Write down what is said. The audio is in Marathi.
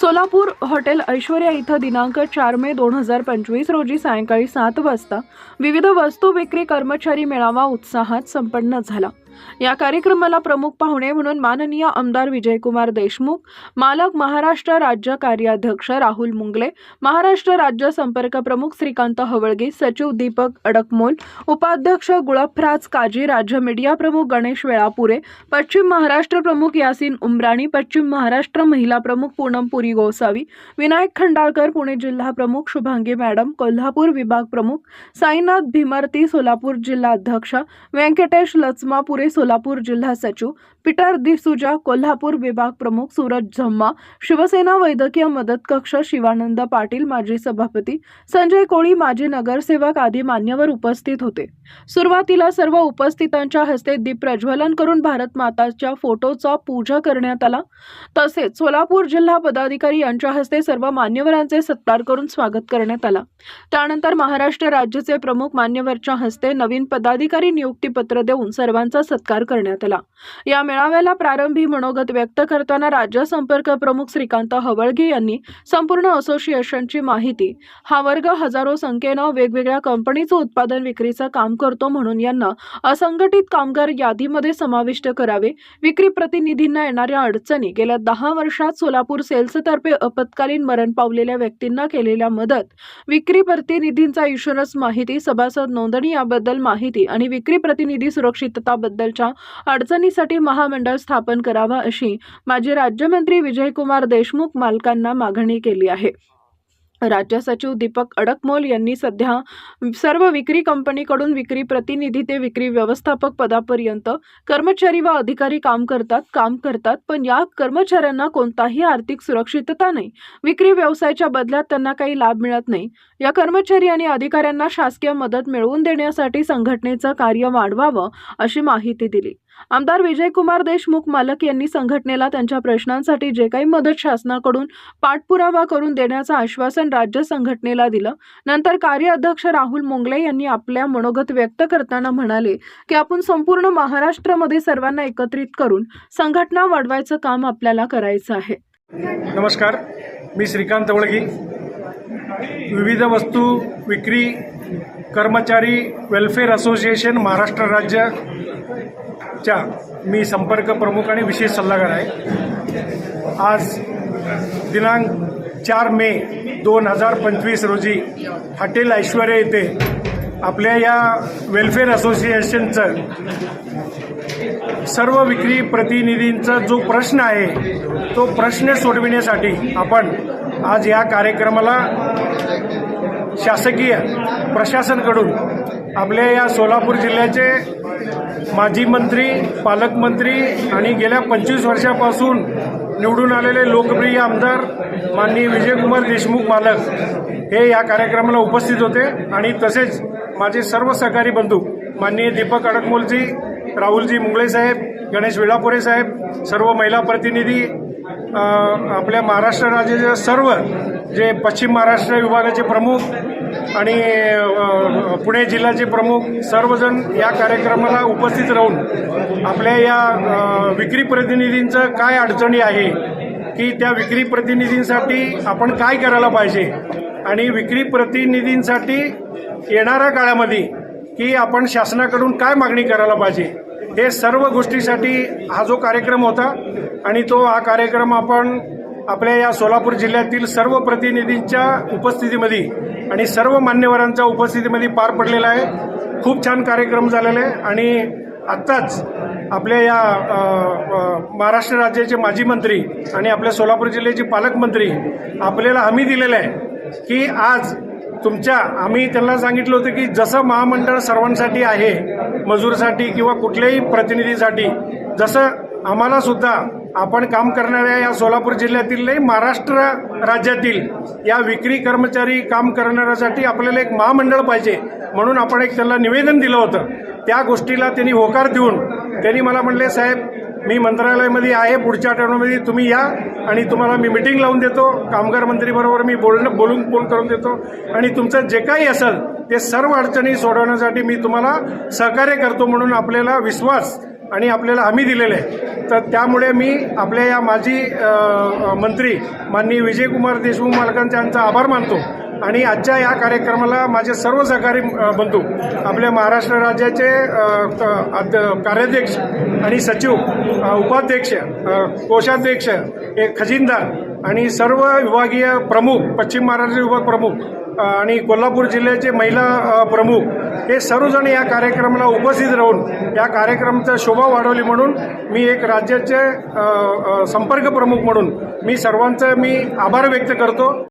सोलापूर हॉटेल ऐश्वर्या इथं दिनांक चार मे दोन हजार पंचवीस रोजी सायंकाळी सात वाजता विविध वस्तू विक्री कर्मचारी मेळावा उत्साहात संपन्न झाला. या कार्यक्रमाला प्रमुख पाहुणे म्हणून माननीय आमदार विजयकुमार देशमुख मालक महाराष्ट्र राज्य कार्याध्यक्ष राहुल मुंगले महाराष्ट्र राज्य संपर्क प्रमुख श्रीकांत हवळगे सचिव दीपक अडकमोल उपाध्यक्ष गुळफराज काजी राज्य मीडिया प्रमुख गणेश वेळापुरे पश्चिम महाराष्ट्र प्रमुख यासिन उमराणी पश्चिम महाराष्ट्र महिला प्रमुख पूनम पुरी गोसावी विनायक खंडाळकर पुणे जिल्हा प्रमुख शुभांगी मॅडम कोल्हापूर विभाग प्रमुख साईनाथ भीमर्ती सोलापूर जिल्हा अध्यक्ष व्यंकटेश लचमापुरे सोलापूर जिल्हा सचिव पीटर दिसुजा कोल्हापूर विभाग प्रमुख सूरज झम्मा शिवसेना वैद्यकीय मदत कक्ष शिवानंद पाटील माजी सभापती संजय कोळी माजी नगरसेवक आदी मान्यवर उपस्थित होते. सुरुवातीला सर्व उपस्थितांच्या हस्ते दीप प्रज्वलन करून भारत माताच्या फोटोचा पूजा करण्यात आला. तसेच सोलापूर जिल्हा पदाधिकारी यांच्या हस्ते सर्व मान्यवरांचे सत्कार करून स्वागत करण्यात आला. त्यानंतर महाराष्ट्र राज्याचे प्रमुख मान्यवरच्या हस्ते नवीन पदाधिकारी नियुक्तीपत्र देऊन सर्वांचा सत्कार करण्यात आला. या मेळाव्याला प्रारंभी मनोगत व्यक्त करताना राज्य संपर्क प्रमुख श्रीकांत हवळगे यांनी संपूर्ण असोसिएशनची माहिती हा वर्ग हजारो संख्येनं वेगवेगळ्या कंपनीचं उत्पादन विक्रीचं काम करतो म्हणून यांना असंघटित कामगार यादीमध्ये समाविष्ट करावे विक्री प्रतिनिधींना येणाऱ्या अडचणी गेल्या दहा वर्षात सोलापूर सेल्सतर्फे आपत्कालीन मरण पावलेल्या व्यक्तींना केलेल्या मदत विक्री प्रतिनिधींचा इन्शुरन्स माहिती सभासद नोंदणी याबद्दल माहिती आणि विक्री प्रतिनिधी सुरक्षितताबद्दल सुरक्षितताबद्दलच्या अडचणीसाठी महामंडळ स्थापन करावा अशी माजी राज्यमंत्री विजयकुमार देशमुख मालकांना मागणी केली आहे. राज्य सचिव दीपक अडकमोल यांनी सध्या सर्व विक्री कंपनीकडून विक्री प्रतिनिधी ते विक्री व्यवस्थापक पदापर्यंत कर्मचारी व अधिकारी काम करतात काम करतात. पण या कर्मचाऱ्यांना कोणताही आर्थिक सुरक्षितता नाही. विक्री व्यवसायाच्या बदल्यात त्यांना काही लाभ मिळत नाही. या कर्मचारी आणि अधिकाऱ्यांना शासकीय मदत मिळवून देण्यासाठी संघटनेचं कार्य वाढवावं अशी माहिती दिली. आमदार विजयकुमार देशमुख मालक यांनी संघटनेला त्यांच्या प्रश्नांसाठी जे काही मदत शासनाकडून पाठपुरावा करून देण्याचं आश्वासन राज्य संघटनेला दिलं. नंतर कार्याध्यक्ष राहुल मोंगले यांनी आपल्या मनोगत व्यक्त करताना म्हणाले की आपण संपूर्ण महाराष्ट्रामध्ये सर्वांना एकत्रित करून संघटना वाढवायचं काम आपल्याला करायचं आहे. नमस्कार. मी श्रीकांत वळगी. विविध वस्तू विक्री कर्मचारी वेलफेअर असोसिएशन महाराष्ट्र राज्याच्या मी संपर्क प्रमुख आणि विशेष सल्लागार आहे. आज दिनांक चार मे दोन हजार पंचवीस रोजी हॉटेल ऐश्वर्या येथे आपल्या या वेलफेअर असोसिएशनचं सर्व विक्री प्रतिनिधींचा जो प्रश्न आहे तो प्रश्न सोडविण्यासाठी आपण आज या कार्यक्रमाला शासकीय प्रशासनकडून आपल्या या सोलापूर जिल्ह्याचे माजी मंत्री पालकमंत्री आणि गेल्या पंचवीस वर्षापासून निवडून आलेले लोकप्रिय आमदार माननीय विजयकुमार देशमुख मालक हे या कार्यक्रमाला उपस्थित होते. आणि तसेच माझे सर्व सहकारी बंधू माननीय दीपक अडकमोलजी राहुलजी मुंगळे साहेब गणेश विळापुरे साहेब सर्व महिला प्रतिनिधी आपल्या महाराष्ट्र राज्याचे सर्व जे पश्चिम महाराष्ट्र विभागाचे प्रमुख आणि पुणे जिल्ह्याचे प्रमुख सर्वजण या कार्यक्रमाला उपस्थित राहून आपल्या या विक्री प्रतिनिधींचं काय अडचणी आहे की त्या विक्री प्रतिनिधींसाठी आपण काय करायला पाहिजे आणि विक्री प्रतिनिधींसाठी येणाऱ्या काळामध्ये की आपण शासनाकडून काय मागणी करायला पाहिजे हे सर्व गोष्टीसाठी हा जो कार्यक्रम होता आणि तो हा कार्यक्रम आपण आपल्या या सोलापूर जिल्ह्यातील सर्व प्रतिनिधींच्या उपस्थितीमध्ये आणि सर्व मान्यवरांच्या उपस्थितीमध्ये पार पडलेला आहे. खूप छान कार्यक्रम झालेला आहे आणि आत्ताच आपल्या या महाराष्ट्र राज्याचे माजी मंत्री आणि आपल्या सोलापूर जिल्ह्याचे पालकमंत्री आपल्याला हमी दिलेला आहे की आज तुमच्या आम्ही त्यांना सांगितलं होतं की जसं महामंडळ सर्वांसाठी आहे मजूरसाठी किंवा कुठल्याही प्रतिनिधीसाठी जसं आम्हाला सुद्धा आपण काम करणाऱ्या या सोलापूर जिल्ह्यातील नाही महाराष्ट्र राज्यातील या विक्री कर्मचारी काम करणाऱ्यासाठी आपल्याला एक महामंडळ पाहिजे म्हणून आपण एक त्यांना निवेदन दिलं होतं. त्या गोष्टीला त्यांनी होकार देऊन त्यांनी मला म्हणले साहेब मी मंत्रालयामध्ये आहे पुढच्या आठवड्यामध्ये तुम्ही या आणि तुम्हाला मी मिटिंग लावून देतो. कामगार मंत्रीबरोबर मी बोलणं बोलून फोन करून देतो. आणि तुमचं जे काही असेल ते सर्व अडचणी सोडवण्यासाठी मी तुम्हाला सहकार्य करतो म्हणून आपल्याला विश्वास आणि आपल्याला हमी दिलेले आहे. तर त्यामुळे मी आपल्या या माजी मंत्री माननीय विजयकुमार देशमुख मालकांचे यांचा आभार मानतो. आणि आजच्या या कार्यक्रमाला माझे सर्व सहकारी बंधू आपल्या महाराष्ट्र राज्याचे कार्याध्यक्ष आणि सचिव उपाध्यक्ष कोषाध्यक्ष एक खजिनदार आणि सर्व विभागीय प्रमुख पश्चिम महाराष्ट्र विभाग प्रमुख आणि कोल्हापूर जिल्ह्याचे महिला प्रमुख हे सर्वजण या कार्यक्रमाला उपस्थित राहून या कार्यक्रमाचा शोभा वाढवली म्हणून मी एक राज्याचे संपर्क प्रमुख म्हणून मी सर्वांचं मी आभार व्यक्त करतो.